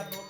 জানো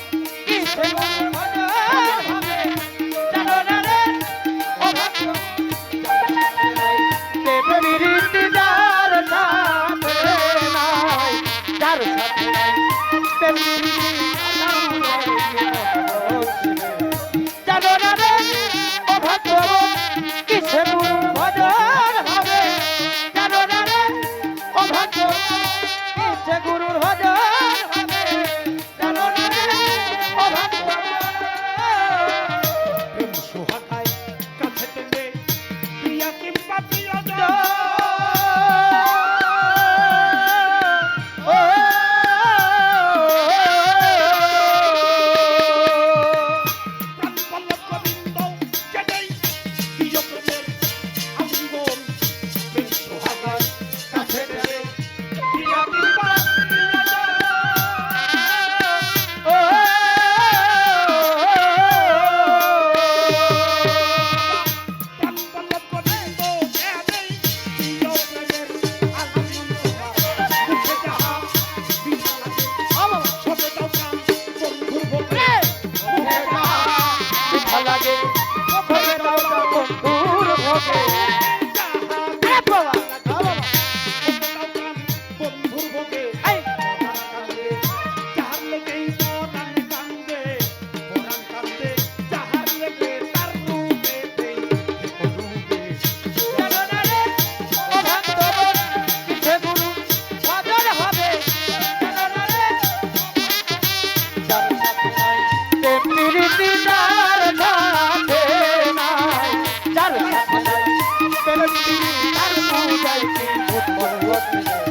Thank you.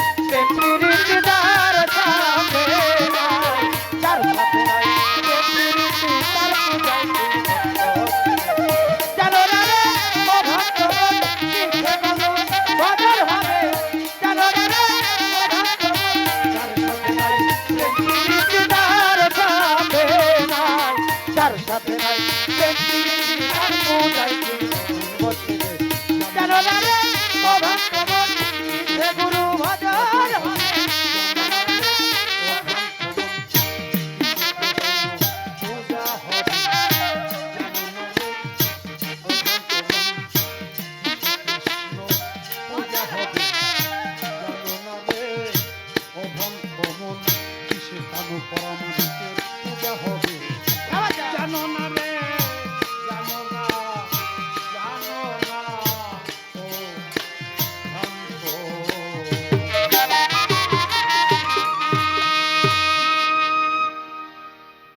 ভবন কিসে কালো পরামর্শের পূজা হবে? জানো না রে